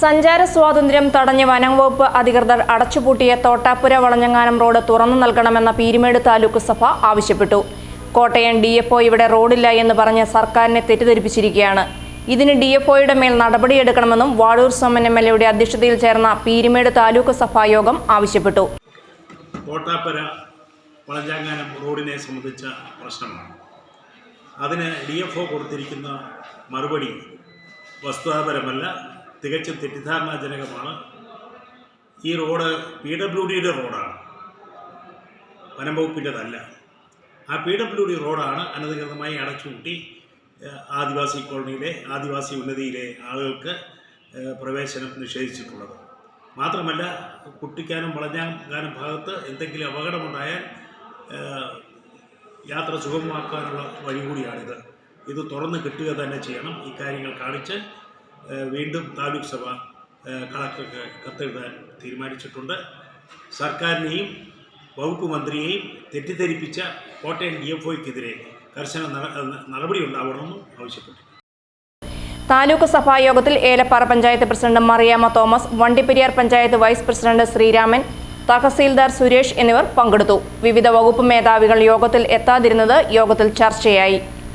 സഞ്ചാര സ്വാതന്ത്ര്യം തടഞ്ഞ് വനംവകുപ്പ് അധികൃതർ അടച്ചുപൂട്ടിയ തോട്ടാപ്പുര വളഞ്ഞങ്ങാനം റോഡ് തുറന്നു നൽകണമെന്ന പീരുമേട് താലൂക്ക് സഭ ആവശ്യപ്പെട്ടു. കോട്ടയം ഡി എഫ് ഇവിടെ റോഡില്ല എന്ന് പറഞ്ഞ് സർക്കാരിനെ തെറ്റിദ്ധരിപ്പിച്ചിരിക്കുകയാണ്. ഇതിന് ഡി മേൽ നടപടിയെടുക്കണമെന്നും വാഴൂർ സോമൻ എം എൽ എയുടെ അധ്യക്ഷതയിൽ ചേർന്ന പീരുമേട് താലൂക്ക് സഭാ യോഗം ആവശ്യപ്പെട്ടു. കോട്ടാപ്പര വളഞ്ചാങ്ങാനം റോഡിനെ സംബന്ധിച്ച പ്രശ്നമാണ്. അതിന് ഡി എഫ് ഒ കൊടുത്തിരിക്കുന്ന മറുപടി വസ്തുതാപരമല്ല തികച്ചും തെറ്റിദ്ധാരണാജനകമാണ്. ഈ റോഡ് പി ഡബ്ല്യു ഡിയുടെ റോഡാണ്. വനംവകുപ്പിന്റെതല്ല ആ പി ഡബ്ല്യു ഡി റോഡാണ് അനധികൃതമായി അടച്ചുപൂട്ടി ഏഹ്, ആദിവാസി കോളനിയിലെ ആദിവാസി ഉന്നതിയിലെ ആളുകൾക്ക് പ്രവേശനം നിഷേധിച്ചിട്ടുള്ളത്. മാത്രമല്ല കുട്ടിക്കാനും വളഞ്ഞാങ്കാനും ഭാഗത്ത് എന്തെങ്കിലും അപകടമുണ്ടായാൽ യാത്ര സുഗമമാക്കാനുള്ള വഴി കൂടിയാണിത് ഇത് തുറന്ന് കിട്ടുക തന്നെ ചെയ്യണം. ഇക്കാര്യങ്ങൾ കാണിച്ച് വീണ്ടും താലൂക്ക് സഭ കളക്ടർ കത്തെഴുതാൻ തീരുമാനിച്ചിട്ടുണ്ട്. സർക്കാരിനെയും വകുപ്പ് മന്ത്രിയെയും തെറ്റിദ്ധരിപ്പിച്ച കോട്ടയം ഡി എഫ് ഒക്കെതിരെ കർശന നട- നടപടി ഉണ്ടാവണമെന്നും ആവശ്യപ്പെട്ടു. താലൂക്ക് സഭാ യോഗത്തിൽ Elappara panchayat president Mariamma Thomas Vandiperiyar panchayat vice president Sreeraman tahsildar Suresh എന്നിവർ പങ്കെടുത്തു. വിവിധ വകുപ്പ് മേധാവികൾ യോഗത്തിൽ എത്താതിരുന്നത് യോഗത്തിൽ ചർച്ചയായി.